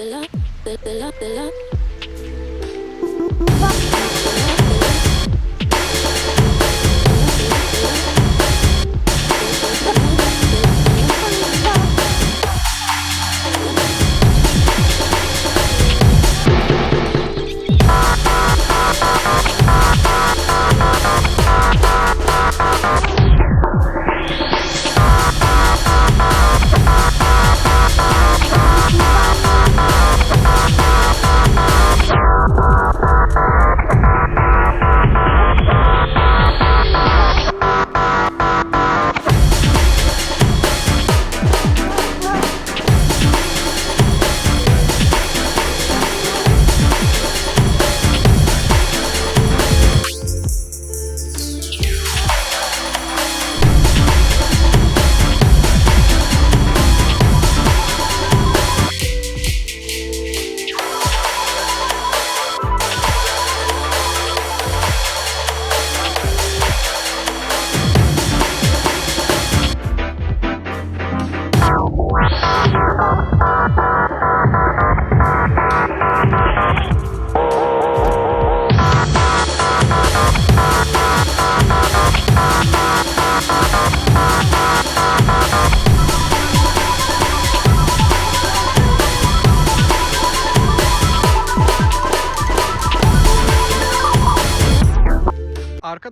the love, the love, the love.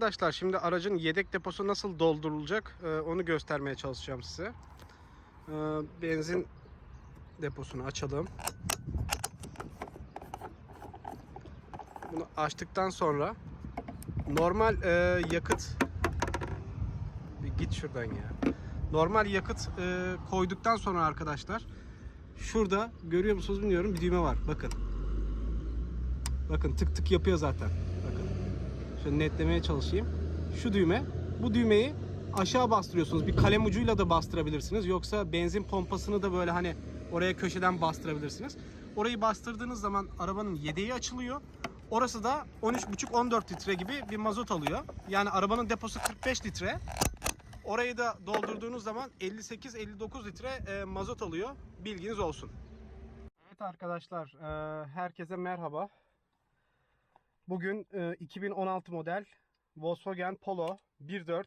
Arkadaşlar şimdi aracın yedek deposu nasıl doldurulacak e, onu göstermeye çalışacağım size. E, Benzin deposunu açalım. Bunu açtıktan sonra normal e, yakıt git şuradan ya. Normal yakıt koyduktan sonra arkadaşlar şurada görüyor musunuz bilmiyorum bir düğme var. Bakın. Bakın tık tık yapıyor zaten. Şöyle netlemeye çalışayım. Şu düğme. Bu düğmeyi aşağı bastırıyorsunuz. Bir kalem ucuyla da bastırabilirsiniz. Yoksa benzin pompasını da böyle hani oraya köşeden bastırabilirsiniz. Orayı bastırdığınız zaman arabanın yedeği açılıyor. Orası da 13,5-14 litre gibi bir mazot alıyor. Yani arabanın deposu 45 litre. Orayı da doldurduğunuz zaman 58-59 litre e, mazot alıyor. Bilginiz olsun. Evet arkadaşlar, e, herkese merhaba. Bugün e, 2016 model Volkswagen Polo 1.4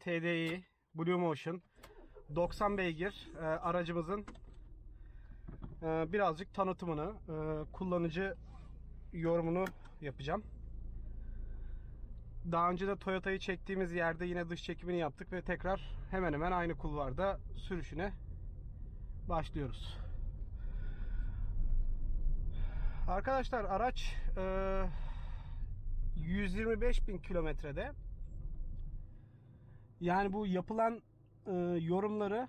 TDI Blue Motion 90 beygir e, aracımızın e, birazcık tanıtımını, e, kullanıcı yorumunu yapacağım. Daha önce de Toyota'yı çektiğimiz yerde yine dış çekimini yaptık ve tekrar hemen hemen aynı kulvarda sürüşüne başlıyoruz. Arkadaşlar araç e, 125 bin kilometrede. Yani bu yapılan e, yorumları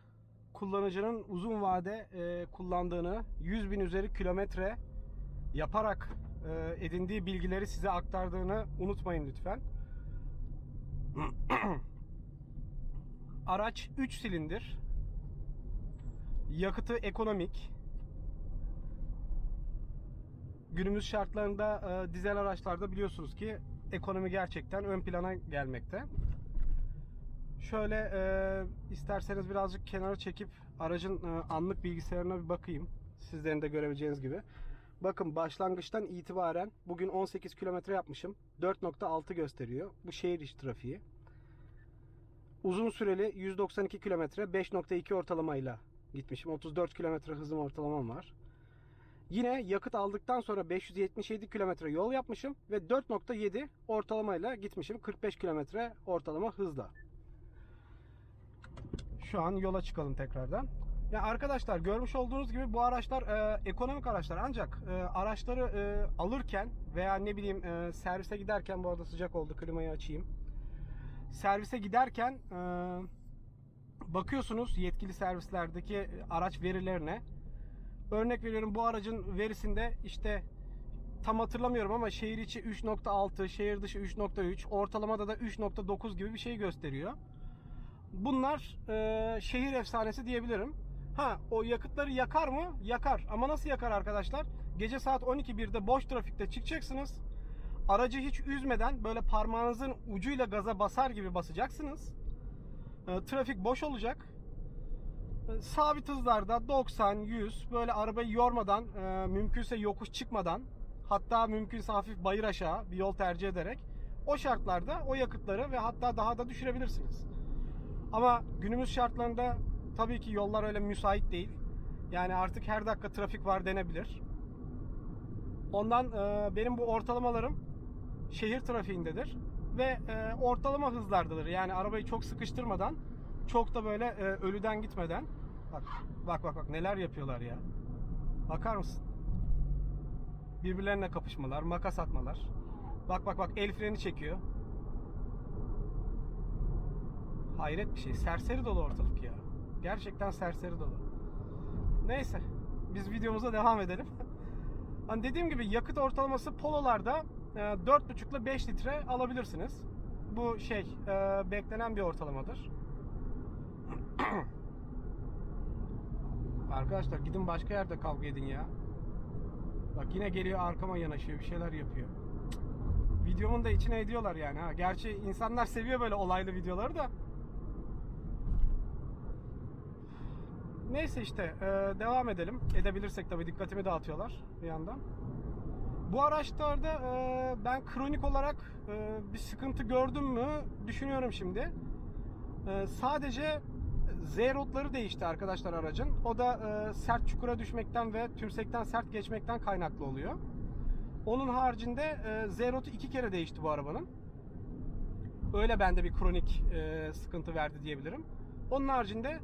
kullanıcının uzun vade e, kullandığını 100 bin üzeri kilometre yaparak e, edindiği bilgileri size aktardığını unutmayın lütfen. Araç 3 silindir. Yakıtı ekonomik. Günümüz şartlarında e, dizel araçlarda biliyorsunuz ki ekonomi gerçekten ön plana gelmekte. Şöyle e, isterseniz birazcık kenara çekip aracın e, anlık bilgisayarına bir bakayım. Sizlerin de görebileceğiniz gibi. Bakın başlangıçtan itibaren bugün 18 kilometre yapmışım. 4.6 gösteriyor. Bu şehir içi trafiği. Uzun süreli 192 kilometre 5.2 ortalamayla gitmişim. 34 kilometre hızım ortalamam var. Yine yakıt aldıktan sonra 577 kilometre yol yapmışım ve 4.7 ortalamayla gitmişim. 45 kilometre ortalama hızla. Şu an yola çıkalım tekrardan. Ya arkadaşlar görmüş olduğunuz gibi bu araçlar e, ekonomik araçlar ancak e, araçları e, alırken veya ne bileyim e, servise giderken bu arada sıcak oldu klimayı açayım. Servise giderken e, bakıyorsunuz yetkili servislerdeki araç verilerine. Örnek veriyorum bu aracın verisinde işte tam hatırlamıyorum ama şehir içi 3.6, şehir dışı 3.3, ortalamada da 3.9 gibi bir şey gösteriyor. Bunlar e, şehir efsanesi diyebilirim. Ha o yakıtları yakar mı? Yakar. Ama nasıl yakar arkadaşlar? Gece saat 12.1'de boş trafikte çıkacaksınız. Aracı hiç üzmeden böyle parmağınızın ucuyla gaza basar gibi basacaksınız. E, trafik boş olacak. Sabit hızlarda 90, 100 böyle arabayı yormadan, e, mümkünse yokuş çıkmadan, hatta mümkünse hafif bayır aşağı bir yol tercih ederek o şartlarda o yakıtları ve hatta daha da düşürebilirsiniz. Ama günümüz şartlarında tabii ki yollar öyle müsait değil. Yani artık her dakika trafik var denebilir. Ondan e, benim bu ortalamalarım şehir trafiğindedir ve e, ortalama hızlardadır. Yani arabayı çok sıkıştırmadan, çok da böyle e, ölüden gitmeden. Bak, bak bak bak neler yapıyorlar ya. Bakar mısın? Birbirlerine kapışmalar, makas atmalar. Bak bak bak el freni çekiyor. Hayret bir şey. Serseri dolu ortalık ya. Gerçekten serseri dolu. Neyse. Biz videomuza devam edelim. Hani dediğim gibi yakıt ortalaması pololarda e, 4,5 ile 5 litre alabilirsiniz. Bu şey e, beklenen bir ortalamadır. Arkadaşlar gidin başka yerde kavga edin ya. Bak yine geliyor arkama yanaşıyor bir şeyler yapıyor. Videomun da içine ediyorlar yani ha. Gerçi insanlar seviyor böyle olaylı videoları da. Neyse işte e, devam edelim. Edebilirsek tabii dikkatimi dağıtıyorlar bir yandan. Bu araçlarda e, ben kronik olarak e, bir sıkıntı gördüm mü düşünüyorum şimdi. Sadece Z rotları değişti arkadaşlar aracın. O da e, sert çukura düşmekten ve tümsekten sert geçmekten kaynaklı oluyor. Onun haricinde e, Z rotu iki kere değişti bu arabanın. Öyle bende bir kronik e, sıkıntı verdi diyebilirim. Onun haricinde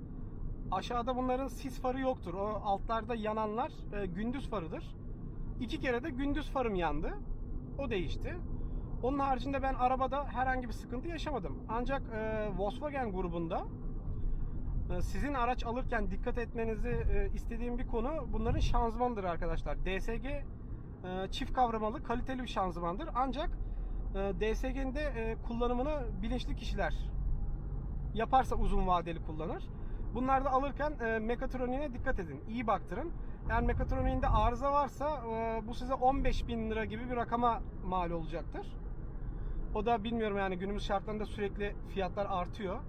aşağıda bunların sis farı yoktur. O altlarda yananlar e, gündüz farıdır. İki kere de gündüz farım yandı. O değişti. Onun haricinde ben arabada herhangi bir sıkıntı yaşamadım. Ancak e, Volkswagen grubunda sizin araç alırken dikkat etmenizi e, istediğim bir konu bunların şanzımanıdır arkadaşlar. DSG e, çift kavramalı kaliteli bir şanzımandır. Ancak e, DSG'nin de kullanımını bilinçli kişiler yaparsa uzun vadeli kullanır. Bunları da alırken mekatroniğine dikkat edin. İyi baktırın. Yani mekatroniğinde arıza varsa bu size 15 bin lira gibi bir rakama mal olacaktır. O da bilmiyorum yani günümüz şartlarında sürekli fiyatlar artıyor.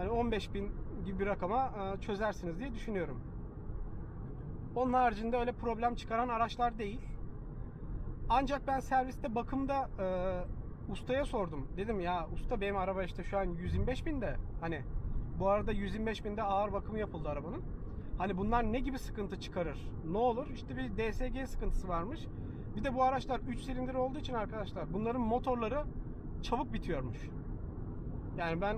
Hani 15 bin gibi bir rakama e, çözersiniz diye düşünüyorum. Onun haricinde öyle problem çıkaran araçlar değil. Ancak ben serviste bakımda e, ustaya sordum. Dedim ya usta benim araba işte şu an 125 binde. Hani bu arada 125 binde ağır bakımı yapıldı arabanın. Hani bunlar ne gibi sıkıntı çıkarır? Ne olur? İşte bir DSG sıkıntısı varmış. Bir de bu araçlar 3 silindir olduğu için arkadaşlar bunların motorları çabuk bitiyormuş. Yani ben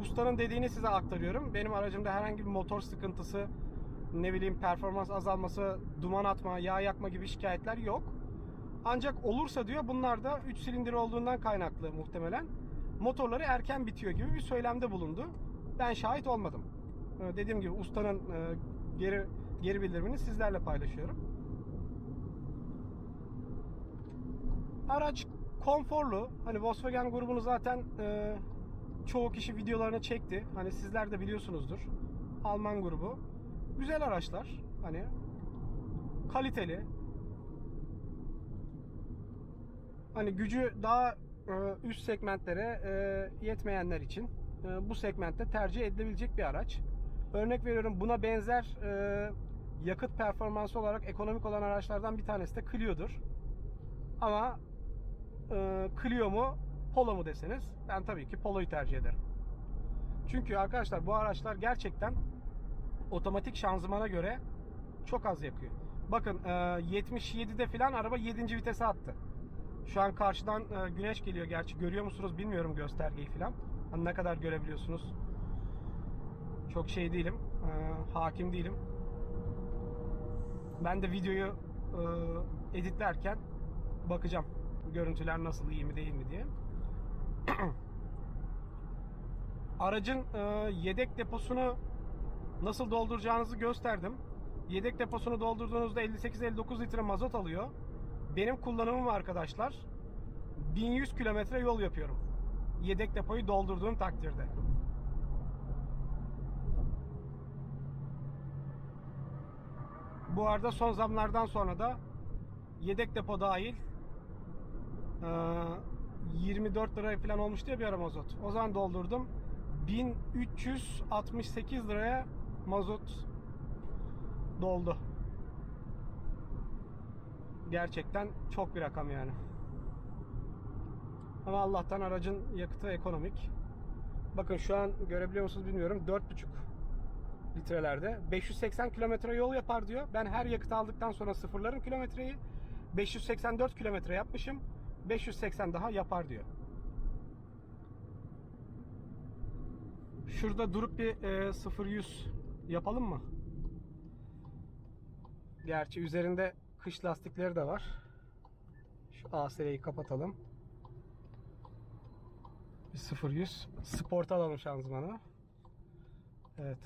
ustanın dediğini size aktarıyorum. Benim aracımda herhangi bir motor sıkıntısı, ne bileyim performans azalması, duman atma, yağ yakma gibi şikayetler yok. Ancak olursa diyor bunlar da 3 silindir olduğundan kaynaklı muhtemelen. Motorları erken bitiyor gibi bir söylemde bulundu. Ben şahit olmadım. Ee, Dediğim gibi ustanın e, geri geri bildirimini sizlerle paylaşıyorum. Araç konforlu. Hani Volkswagen grubunu zaten e, çoğu kişi videolarını çekti. Hani sizler de biliyorsunuzdur. Alman grubu. Güzel araçlar. Hani kaliteli. Hani gücü daha e, üst segmentlere e, yetmeyenler için e, bu segmentte tercih edilebilecek bir araç. Örnek veriyorum buna benzer yakıt performansı olarak ekonomik olan araçlardan bir tanesi de Clio'dur. Ama Clio mu Polo mu deseniz ben tabii ki Polo'yu tercih ederim. Çünkü arkadaşlar bu araçlar gerçekten otomatik şanzımana göre çok az yakıyor. Bakın e, 77'de falan araba 7. vitese attı. Şu an karşıdan e, güneş geliyor gerçi görüyor musunuz bilmiyorum göstergeyi falan. Hani ne kadar görebiliyorsunuz. Çok şey değilim. e, hakim değilim. Ben de videoyu e, editlerken bakacağım. Görüntüler nasıl iyi mi değil mi diye. Aracın e, yedek deposunu nasıl dolduracağınızı gösterdim. Yedek deposunu doldurduğunuzda 58-59 litre mazot alıyor. Benim kullanımım arkadaşlar 1100 kilometre yol yapıyorum. Yedek depoyu doldurduğum takdirde. Bu arada son zamlardan sonra da yedek depo dahil ee, 24 liraya falan olmuştu ya bir ara mazot. O zaman doldurdum. 1368 liraya mazot doldu. Gerçekten çok bir rakam yani. Ama Allah'tan aracın yakıtı ekonomik. Bakın şu an görebiliyor musunuz bilmiyorum. 4,5 litrelerde. 580 kilometre yol yapar diyor. Ben her yakıt aldıktan sonra sıfırlarım kilometreyi. 584 kilometre yapmışım. 580 daha yapar diyor. Şurada durup bir e, 0-100 yapalım mı? Gerçi üzerinde kış lastikleri de var. Şu ASR'yi kapatalım. Bir 0-100. Sport alalım şanzımanı. Evet.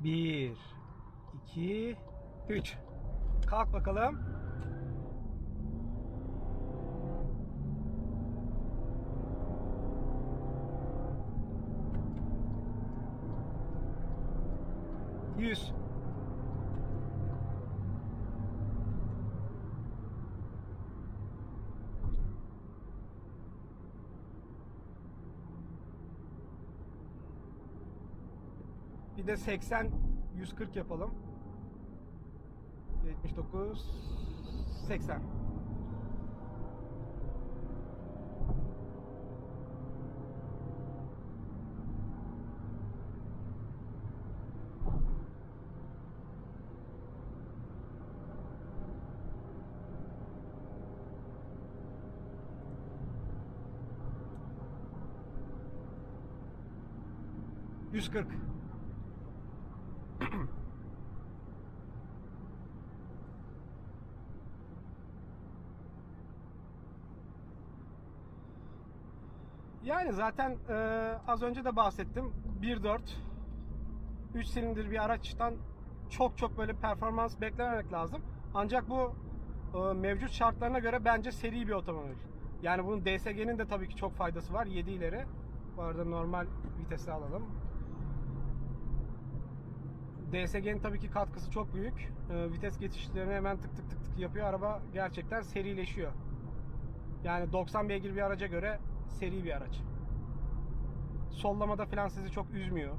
1 2 3 Kalk bakalım. Yüz. Bir de 80 140 yapalım. 79 80 140 Yani zaten e, az önce de bahsettim. 1.4 3 silindir bir araçtan çok çok böyle performans beklememek lazım. Ancak bu e, mevcut şartlarına göre bence seri bir otomobil. Yani bunun DSG'nin de tabii ki çok faydası var. 7 ileri. Bu arada normal vitesi alalım. DSG'nin tabii ki katkısı çok büyük. E, vites geçişlerini hemen tık tık tık tık yapıyor. Araba gerçekten serileşiyor. Yani 90 beygir bir araca göre seri bir araç. Sollamada falan sizi çok üzmüyor.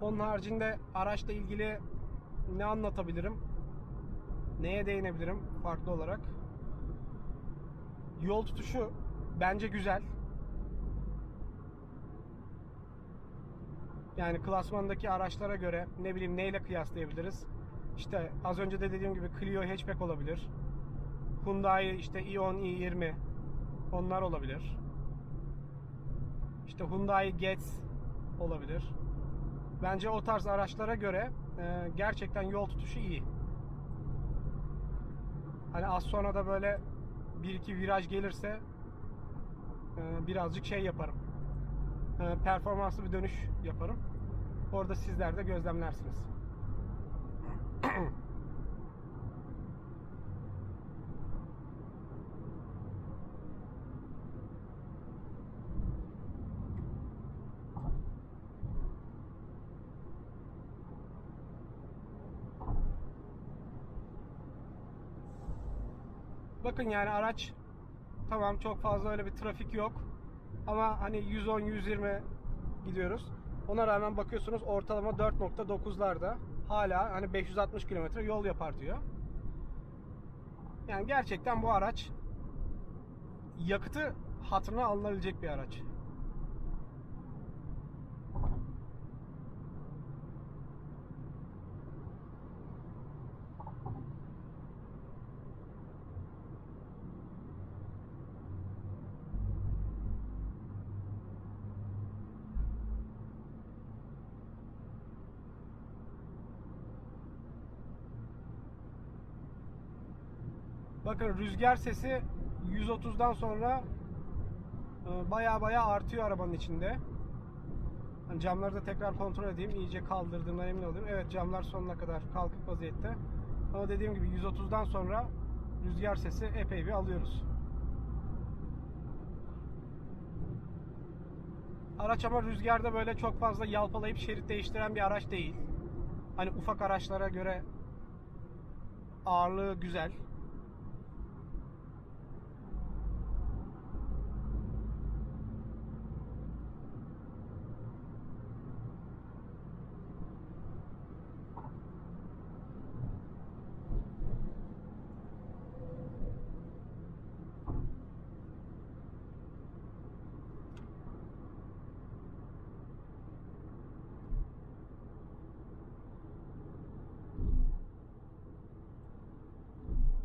Onun haricinde araçla ilgili ne anlatabilirim? Neye değinebilirim farklı olarak? Yol tutuşu bence güzel. Yani klasmandaki araçlara göre ne bileyim neyle kıyaslayabiliriz? İşte az önce de dediğim gibi Clio hatchback olabilir. Hyundai işte i10, i20 onlar olabilir. İşte Hyundai Getz olabilir. Bence o tarz araçlara göre e, gerçekten yol tutuşu iyi. Hani az sonra da böyle bir iki viraj gelirse e, birazcık şey yaparım. E, performanslı bir dönüş yaparım. Orada sizler de gözlemlersiniz. Bakın yani araç tamam çok fazla öyle bir trafik yok. Ama hani 110-120 gidiyoruz. Ona rağmen bakıyorsunuz ortalama 4.9'larda hala hani 560 kilometre yol yapar diyor. Yani gerçekten bu araç yakıtı hatırına alınabilecek bir araç. Bakın rüzgar sesi 130'dan sonra baya baya artıyor arabanın içinde. Hani camları da tekrar kontrol edeyim. İyice kaldırdığımdan emin olayım. Evet camlar sonuna kadar kalkık vaziyette. Ama dediğim gibi 130'dan sonra rüzgar sesi epey bir alıyoruz. Araç ama rüzgarda böyle çok fazla yalpalayıp şerit değiştiren bir araç değil. Hani ufak araçlara göre ağırlığı güzel.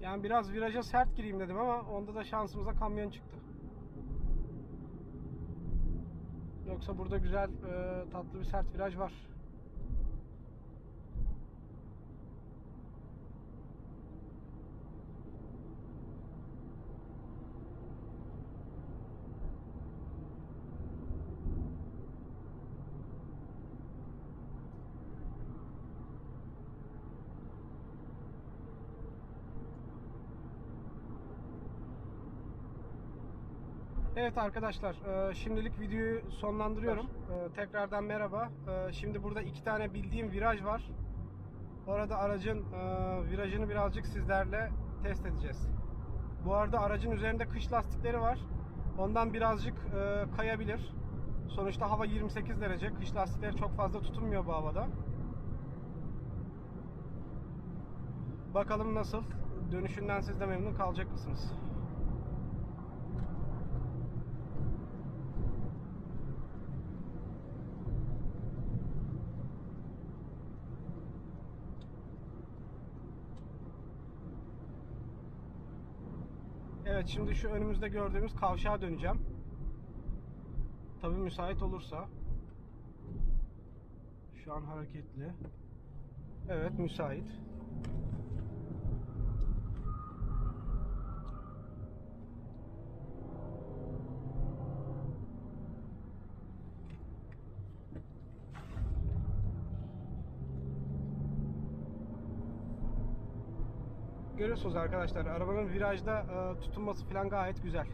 Yani biraz viraja sert gireyim dedim ama onda da şansımıza kamyon çıktı. Yoksa burada güzel e, tatlı bir sert viraj var. Evet arkadaşlar, e, şimdilik videoyu sonlandırıyorum. E, Tekrardan merhaba. E, Şimdi burada iki tane bildiğim viraj var. Orada aracın virajını birazcık sizlerle test edeceğiz. Bu arada aracın üzerinde kış lastikleri var. Ondan birazcık kayabilir. Sonuçta hava 28 derece. Kış lastikleri çok fazla tutunmuyor bu havada. Bakalım nasıl? Dönüşünden siz de memnun kalacak mısınız? Evet şimdi şu önümüzde gördüğümüz kavşağa döneceğim. Tabii müsait olursa. Şu an hareketli. Evet müsait. Görüyorsunuz arkadaşlar arabanın virajda e, tutunması falan gayet güzel.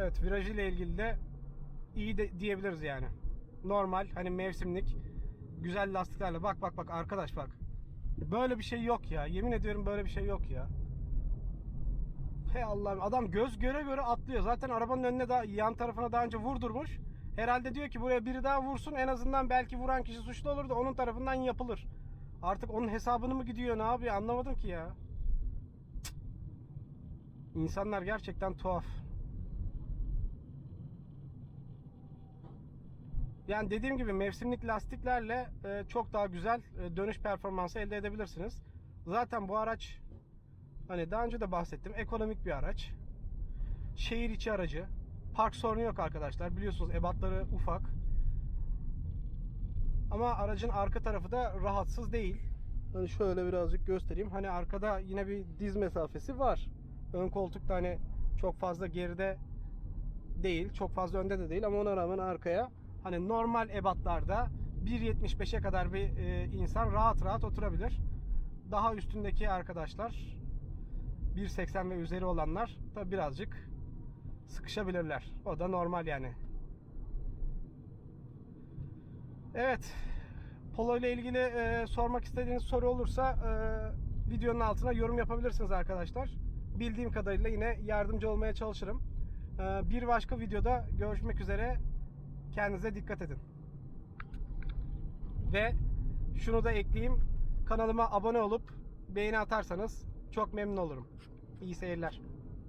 Evet viraj ile ilgili de iyi de diyebiliriz yani. Normal hani mevsimlik güzel lastiklerle bak bak bak arkadaş bak. Böyle bir şey yok ya. Yemin ediyorum böyle bir şey yok ya. Hey Allah'ım adam göz göre göre atlıyor. Zaten arabanın önüne daha yan tarafına daha önce vurdurmuş. Herhalde diyor ki buraya biri daha vursun en azından belki vuran kişi suçlu olur da onun tarafından yapılır. Artık onun hesabını mı gidiyor ne yapıyor anlamadım ki ya. Cık. İnsanlar gerçekten tuhaf. Yani dediğim gibi mevsimlik lastiklerle e, çok daha güzel e, dönüş performansı elde edebilirsiniz. Zaten bu araç hani daha önce de bahsettim ekonomik bir araç. Şehir içi aracı. Park sorunu yok arkadaşlar. Biliyorsunuz ebatları ufak. Ama aracın arka tarafı da rahatsız değil. Hani şöyle birazcık göstereyim. Hani arkada yine bir diz mesafesi var. Ön koltukta hani çok fazla geride değil. Çok fazla önde de değil ama ona rağmen arkaya hani normal ebatlarda 1.75'e kadar bir e, insan rahat rahat oturabilir. Daha üstündeki arkadaşlar 1.80 ve üzeri olanlar da birazcık sıkışabilirler. O da normal yani. Evet. Polo ile ilgili e, sormak istediğiniz soru olursa e, videonun altına yorum yapabilirsiniz arkadaşlar. Bildiğim kadarıyla yine yardımcı olmaya çalışırım. E, bir başka videoda görüşmek üzere. Kendinize dikkat edin. Ve şunu da ekleyeyim. Kanalıma abone olup beğeni atarsanız çok memnun olurum. İyi seyirler.